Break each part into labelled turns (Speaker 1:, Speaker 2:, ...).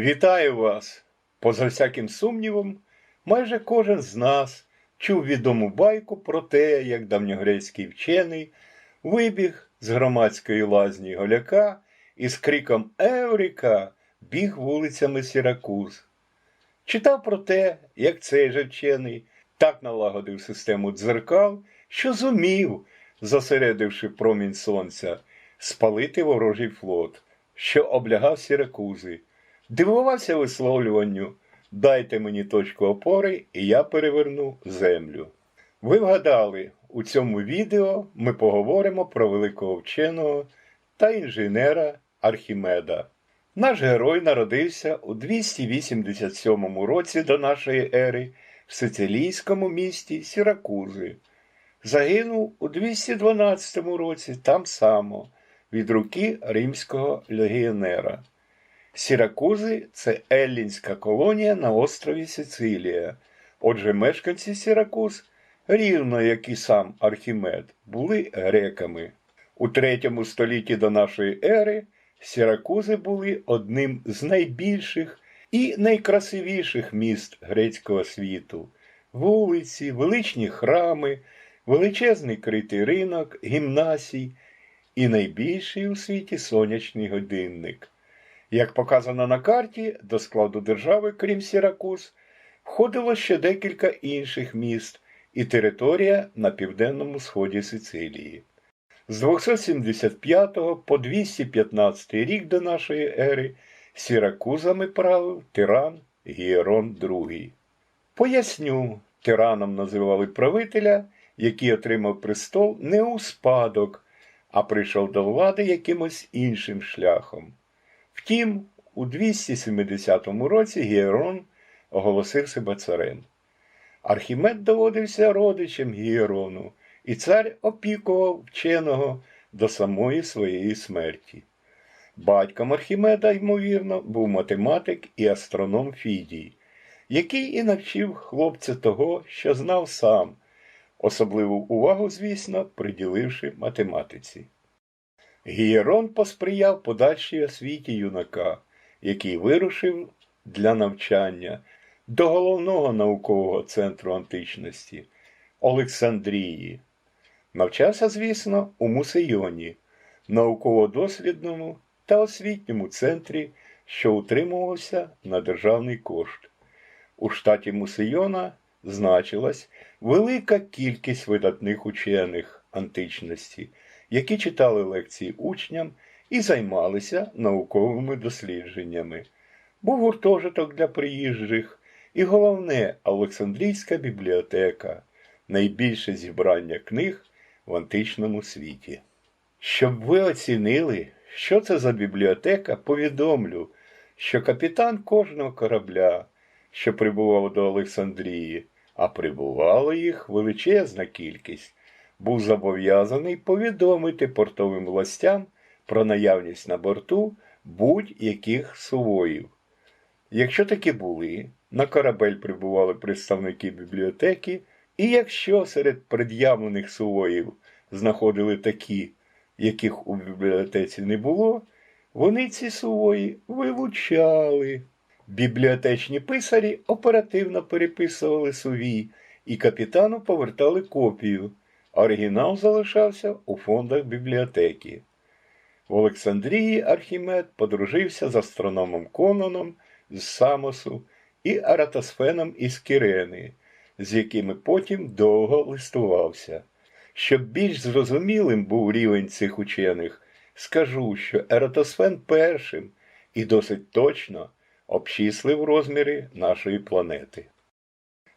Speaker 1: Вітаю вас! Поза всяким сумнівом, майже кожен з нас чув відому байку про те, як давньогрецький вчений вибіг з громадської лазні голяка і з криком Евріка біг вулицями Сіракуз. Читав про те, як цей же вчений так налагодив систему дзеркал, що зумів, зосередивши промінь сонця, спалити ворожий флот, що облягав Сіракузи. Дивувався висловлюванню Дайте мені точку опори, і я переверну землю. Ви вгадали, у цьому відео ми поговоримо про великого вченого та інженера Архімеда. Наш герой народився у 287 році до нашої ери в сицилійському місті Сіракузи. Загинув у 212 році там само від руки римського легіонера. Сіракузи це еллінська колонія на острові Сицилія. Отже, мешканці Сіракуз, рівно як і сам Архімед, були греками. У третьому столітті до нашої ери Сіракузи були одним з найбільших і найкрасивіших міст грецького світу. Вулиці, величні храми, величезний критий ринок, гімнасій і найбільший у світі сонячний годинник. Як показано на карті, до складу держави, крім Сіракуз, входило ще декілька інших міст і територія на південному сході Сицилії. З 275 по 215 рік до нашої ери Сіракузами правив тиран Гієрон II. Поясню, тираном називали правителя, який отримав престол не у спадок, а прийшов до влади якимось іншим шляхом. Втім, у 270 році Гієрон оголосив себе царем. Архімед доводився родичем Гієрону, і цар опікував вченого до самої своєї смерті. Батьком Архімеда, ймовірно, був математик і астроном Фідій, який і навчив хлопця того, що знав сам, особливу увагу, звісно, приділивши математиці. Гієрон посприяв подальшій освіті юнака, який вирушив для навчання до головного наукового центру античності Олександрії. Навчався, звісно, у Мусейоні, науково-дослідному та освітньому центрі, що утримувався на державний кошт. У штаті Мусейона значилась велика кількість видатних учених античності які читали лекції учням і займалися науковими дослідженнями. Був гуртожиток для приїжджих і головне Олександрійська бібліотека, найбільше зібрання книг в античному світі. Щоб ви оцінили, що це за бібліотека, повідомлю, що капітан кожного корабля, що прибував до Олександрії, а прибувала їх величезна кількість був зобов'язаний повідомити портовим властям про наявність на борту будь-яких сувоїв. Якщо такі були, на корабель прибували представники бібліотеки, і якщо серед пред'явлених сувоїв знаходили такі, яких у бібліотеці не було, вони ці сувої вилучали. Бібліотечні писарі оперативно переписували сувій і капітану повертали копію. Оригінал залишався у фондах бібліотеки. В Олександрії Архімед подружився з астрономом Кононом з Самосу і Аратосфеном із Кирени, з якими потім довго листувався. Щоб більш зрозумілим був рівень цих учених, скажу, що Ератосфен першим і досить точно обчислив розміри нашої планети.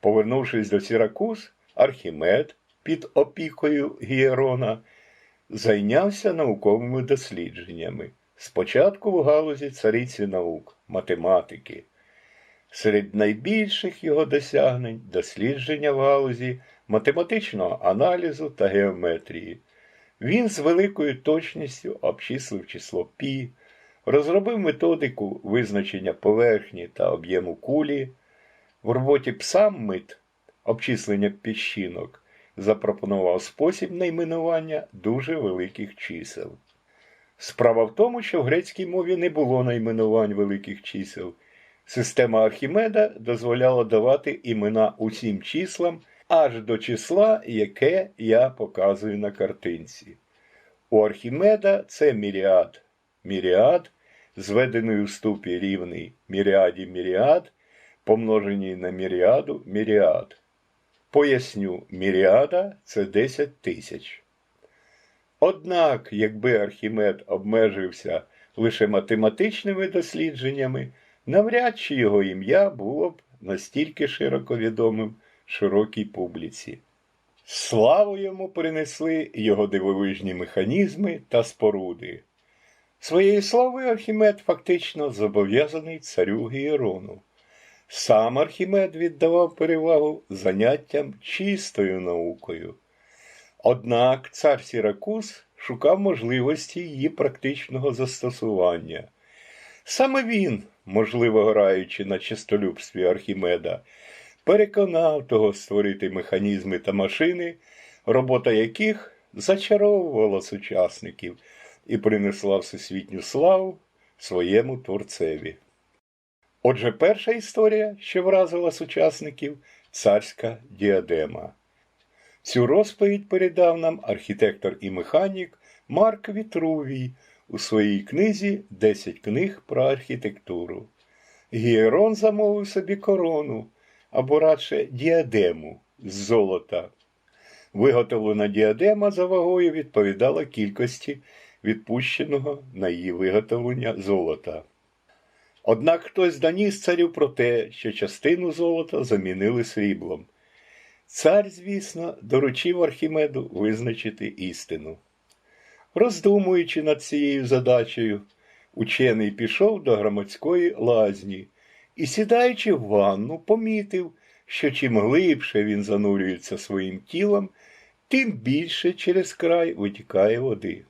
Speaker 1: Повернувшись до Сіракуз, Архімед під опікою Гієрона, зайнявся науковими дослідженнями, спочатку в галузі цариці наук, математики. Серед найбільших його досягнень дослідження в галузі математичного аналізу та геометрії. Він з великою точністю обчислив число пі, розробив методику визначення поверхні та об'єму кулі. В роботі псаммит обчислення піщинок запропонував спосіб найменування дуже великих чисел. Справа в тому, що в грецькій мові не було найменувань великих чисел, Система Архімеда дозволяла давати імена усім числам аж до числа, яке я показую на картинці. У Архімеда це міріад. Міріад, зведений у ступі рівний міріаді міріад, помножений на міріаду міріад. Поясню, міріада це 10 тисяч. Однак, якби Архімед обмежився лише математичними дослідженнями, навряд чи його ім'я було б настільки широко відомим широкій публіці. Славу йому принесли його дивовижні механізми та споруди. Своєю славою Архімед фактично зобов'язаний царю Гієрону. Сам Архімед віддавав перевагу заняттям чистою наукою. Однак цар Сіракуз шукав можливості її практичного застосування. Саме він, можливо граючи на чистолюбстві Архімеда, переконав того створити механізми та машини, робота яких зачаровувала сучасників і принесла всесвітню славу своєму творцеві. Отже, перша історія, що вразила сучасників царська діадема. Цю розповідь передав нам архітектор і механік Марк Вітрувій у своїй книзі «10 книг про архітектуру. Гієрон замовив собі корону або радше діадему з золота. Виготовлена діадема за вагою відповідала кількості відпущеного на її виготовлення золота. Однак хтось доніс царю про те, що частину золота замінили сріблом. Цар, звісно, доручив Архімеду визначити істину. Роздумуючи над цією задачею, учений пішов до громадської лазні і, сідаючи в ванну, помітив, що чим глибше він занурюється своїм тілом, тим більше через край витікає води.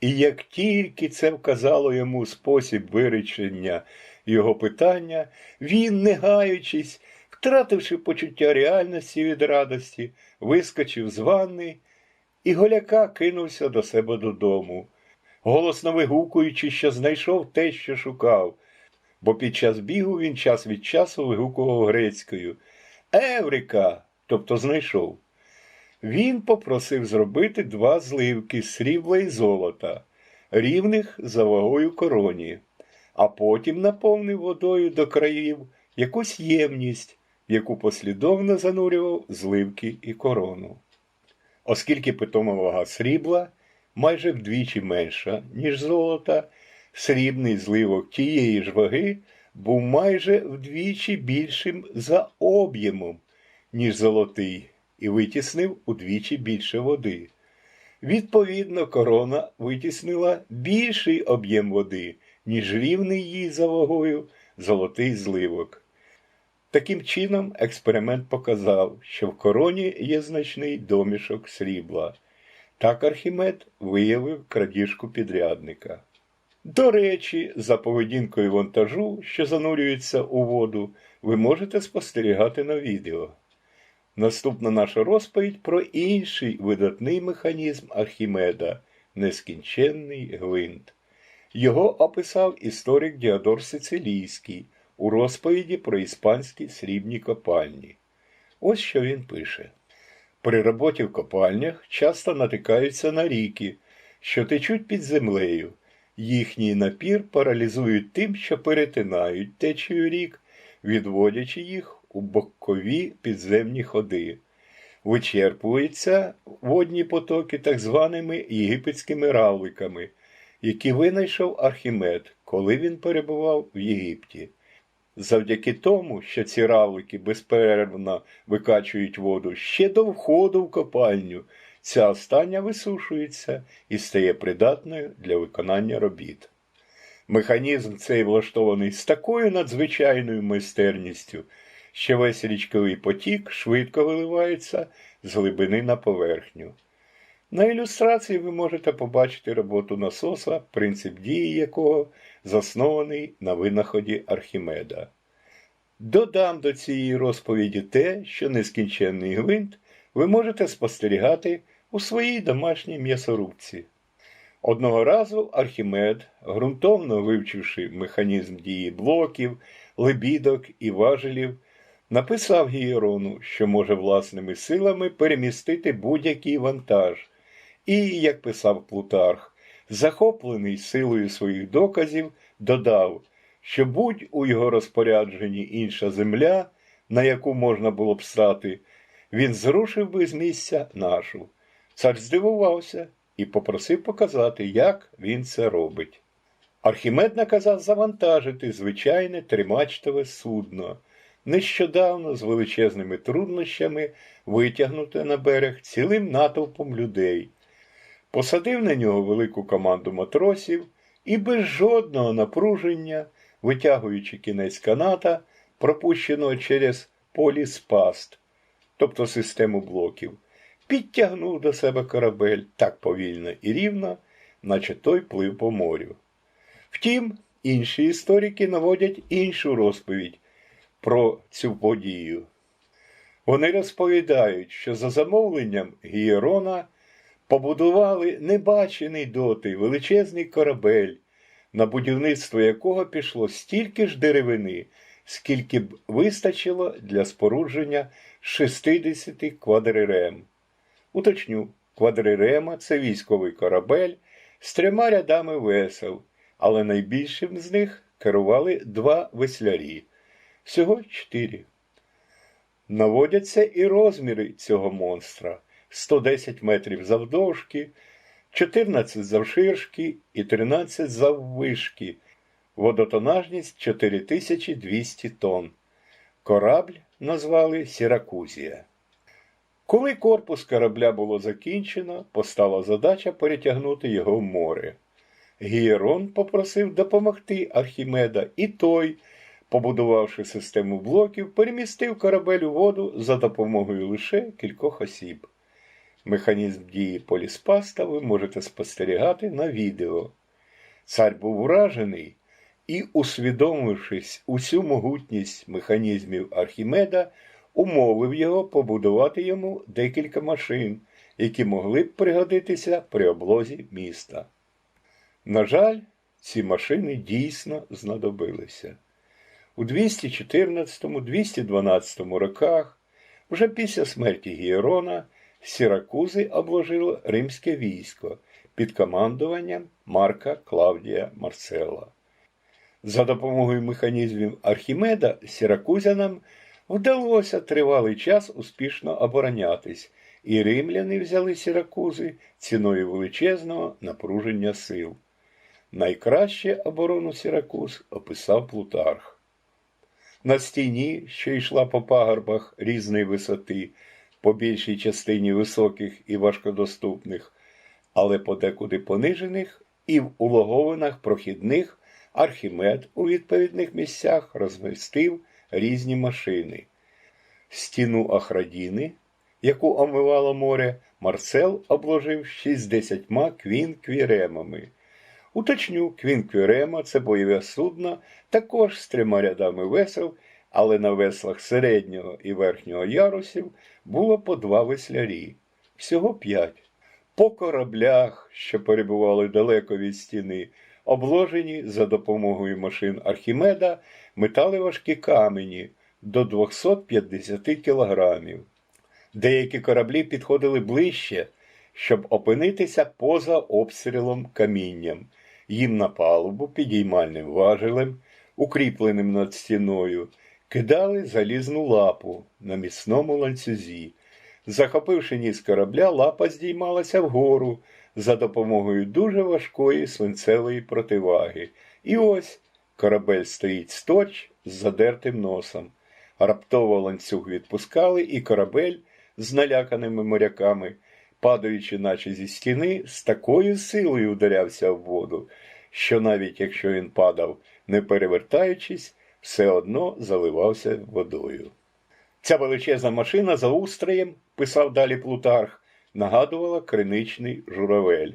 Speaker 1: І як тільки це вказало йому спосіб вирішення його питання, він, не гаючись, втративши почуття реальності від радості, вискочив з ванни і голяка кинувся до себе додому, голосно вигукуючи, що знайшов те, що шукав, бо під час бігу він час від часу вигукував грецькою Еврика, тобто знайшов. Він попросив зробити два зливки срібла і золота, рівних за вагою короні, а потім наповнив водою до країв якусь ємність, в яку послідовно занурював зливки і корону. Оскільки питома вага срібла майже вдвічі менша, ніж золота, срібний зливок тієї ж ваги був майже вдвічі більшим за об'ємом, ніж золотий, і витіснив удвічі більше води. Відповідно, корона витіснила більший об'єм води, ніж рівний їй за вагою золотий зливок. Таким чином, експеримент показав, що в короні є значний домішок срібла. Так Архімед виявив крадіжку підрядника. До речі, за поведінкою вантажу, що занурюється у воду, ви можете спостерігати на відео. Наступна наша розповідь про інший видатний механізм Архімеда нескінченний гвинт. Його описав історик Діадор Сицилійський у розповіді про іспанські срібні копальні. Ось що він пише. При роботі в копальнях часто натикаються на ріки, що течуть під землею. Їхній напір паралізують тим, що перетинають течію рік, відводячи їх у бокові підземні ходи. Вичерпуються водні потоки так званими єгипетськими равликами, які винайшов Архімед, коли він перебував в Єгипті. Завдяки тому, що ці равлики безперервно викачують воду ще до входу в копальню, ця остання висушується і стає придатною для виконання робіт. Механізм цей влаштований з такою надзвичайною майстерністю, що весь річковий потік швидко виливається з глибини на поверхню. На ілюстрації ви можете побачити роботу насоса, принцип дії якого заснований на винаході Архімеда. Додам до цієї розповіді те, що нескінченний гвинт ви можете спостерігати у своїй домашній м'ясорубці. Одного разу Архімед, ґрунтовно вивчивши механізм дії блоків, лебідок і важелів, написав Гієрону, що може власними силами перемістити будь-який вантаж. І, як писав Плутарх, захоплений силою своїх доказів, додав, що будь у його розпорядженні інша земля, на яку можна було б стати, він зрушив би з місця нашу. Цар здивувався і попросив показати, як він це робить. Архімед наказав завантажити звичайне тримачтове судно, нещодавно з величезними труднощами витягнуте на берег цілим натовпом людей. Посадив на нього велику команду матросів і без жодного напруження, витягуючи кінець каната, пропущеного через поліспаст, тобто систему блоків, підтягнув до себе корабель так повільно і рівно, наче той плив по морю. Втім, інші історики наводять іншу розповідь про цю подію. Вони розповідають, що за замовленням Гієрона побудували небачений доти величезний корабель, на будівництво якого пішло стільки ж деревини, скільки б вистачило для спорудження 60 квадрирем. Уточню, квадрирема це військовий корабель з трьома рядами весел, але найбільшим з них керували два веслярі. Всього чотири. Наводяться і розміри цього монстра 110 метрів завдовжки, 14 завширшки і 13 заввишки, водотонажність 4200 тонн. Корабль назвали Сіракузія. Коли корпус корабля було закінчено, постала задача перетягнути його в море. Гієрон попросив допомогти Архімеда, і той, побудувавши систему блоків, перемістив корабель у воду за допомогою лише кількох осіб. Механізм дії поліспаста ви можете спостерігати на відео. Цар був вражений і, усвідомившись усю могутність механізмів Архімеда, умовив його побудувати йому декілька машин, які могли б пригодитися при облозі міста. На жаль, ці машини дійсно знадобилися. У 214-212 роках, вже після смерті Гієрона, Сіракузи обложило римське військо під командуванням Марка Клавдія Марцела. За допомогою механізмів Архімеда сіракузянам вдалося тривалий час успішно оборонятись, і римляни взяли сіракузи ціною величезного напруження сил. Найкраще оборону Сіракуз описав Плутарх. На стіні, що йшла по пагорбах різної висоти, по більшій частині високих і важкодоступних, але подекуди понижених, і в улоговинах прохідних Архімед у відповідних місцях розмістив різні машини. Стіну Ахрадіни, яку омивало море, Марцел обложив 60 квінквіремами. Уточню, квінквірема це бойове судно, також з трьома рядами весел, але на веслах середнього і верхнього ярусів було по два веслярі, всього п'ять. По кораблях, що перебували далеко від стіни, обложені за допомогою машин Архімеда, метали важкі камені до 250 кілограмів. Деякі кораблі підходили ближче, щоб опинитися поза обстрілом камінням. Їм на палубу підіймальним важелем, укріпленим над стіною, кидали залізну лапу на міцному ланцюзі. Захопивши ніс корабля, лапа здіймалася вгору за допомогою дуже важкої свинцевої противаги. І ось корабель стоїть сточ з задертим носом. Раптово ланцюг відпускали, і корабель з наляканими моряками, падаючи, наче зі стіни, з такою силою ударявся в воду, що навіть якщо він падав, не перевертаючись, все одно заливався водою. Ця величезна машина за устроєм, писав далі Плутарх, нагадувала криничний журавель.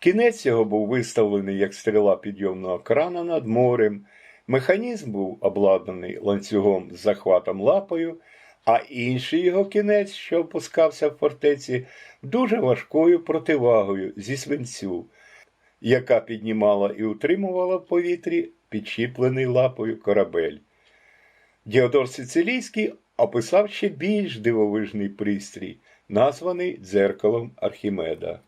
Speaker 1: Кінець його був виставлений як стріла підйомного крана над морем. Механізм був обладнаний ланцюгом з захватом лапою, а інший його кінець, що опускався в фортеці, дуже важкою противагою зі свинцю, яка піднімала і утримувала в повітрі підчіплений лапою корабель. Діодор Сицилійський описав ще більш дивовижний пристрій, названий дзеркалом Архімеда.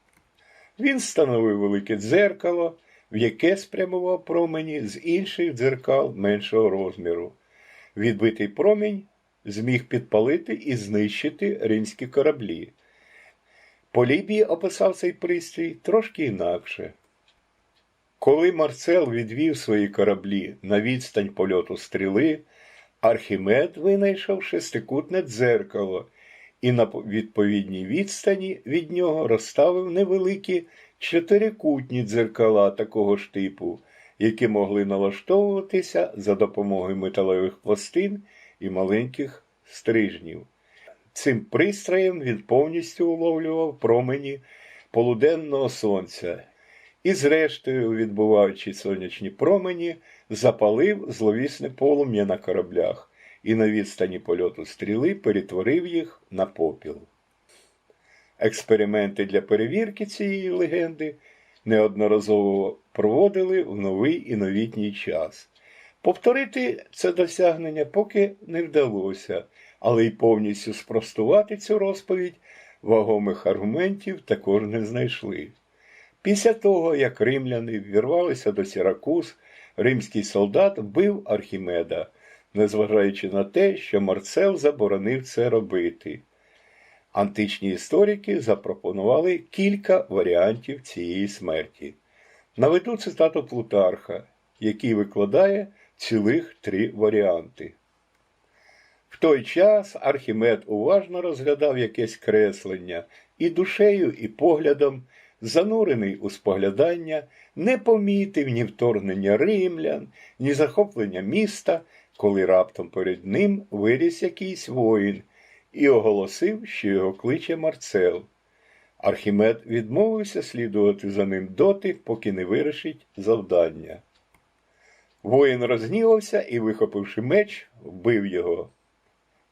Speaker 1: Він встановив велике дзеркало, в яке спрямував промені з інших дзеркал меншого розміру. Відбитий промінь зміг підпалити і знищити римські кораблі. Полібій описав цей пристрій трошки інакше. Коли Марцел відвів свої кораблі на відстань польоту стріли, Архімед винайшов шестикутне дзеркало і на відповідній відстані від нього розставив невеликі чотирикутні дзеркала такого ж типу, які могли налаштовуватися за допомогою металевих пластин і маленьких стрижнів. Цим пристроєм він повністю уловлював промені полуденного сонця і, зрештою, відбуваючи сонячні промені, запалив зловісне полум'я на кораблях і на відстані польоту стріли перетворив їх на попіл. Експерименти для перевірки цієї легенди неодноразово проводили в новий і новітній час. Повторити це досягнення поки не вдалося, але й повністю спростувати цю розповідь вагомих аргументів також не знайшли. Після того, як римляни ввірвалися до Сіракуз, римський солдат вбив Архімеда, незважаючи на те, що Марцел заборонив це робити. Античні історики запропонували кілька варіантів цієї смерті. Наведу цитату Плутарха, який викладає цілих три варіанти. В той час Архімед уважно розглядав якесь креслення і душею, і поглядом, занурений у споглядання, не помітив ні вторгнення римлян, ні захоплення міста, коли раптом перед ним виріс якийсь воїн і оголосив, що його кличе Марцел. Архімед відмовився слідувати за ним доти, поки не вирішить завдання. Воїн розгнівався і, вихопивши меч, вбив його.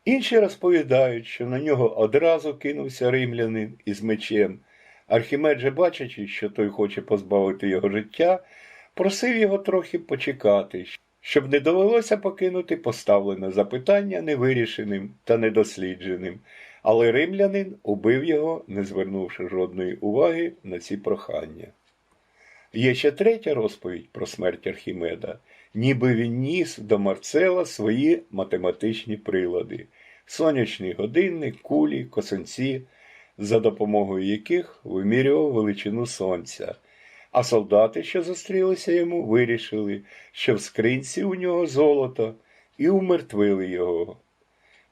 Speaker 1: Інші розповідають, що на нього одразу кинувся римлянин із мечем. Архімед же, бачачи, що той хоче позбавити його життя, просив його трохи почекати, щоб не довелося покинути поставлене запитання невирішеним та недослідженим, але римлянин убив його, не звернувши жодної уваги на ці прохання. Є ще третя розповідь про смерть Архімеда, ніби він ніс до Марцела свої математичні прилади сонячний годинник, кулі, косинці, за допомогою яких вимірював величину сонця. А солдати, що зустрілися йому, вирішили, що в скринці у нього золото, і умертвили його.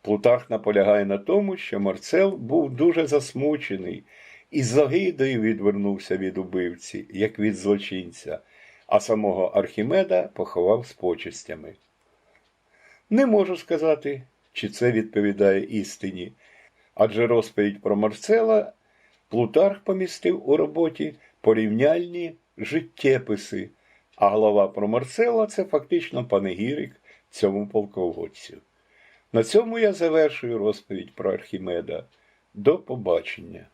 Speaker 1: Плутарх наполягає на тому, що Марцел був дуже засмучений і з огидою відвернувся від убивці, як від злочинця, а самого Архімеда поховав з почестями. Не можу сказати, чи це відповідає істині, адже розповідь про Марцела Плутарх помістив у роботі порівняльні життєписи, а глава про Марцела це фактично панегірик цьому полководцю. На цьому я завершую розповідь про Архімеда. До побачення.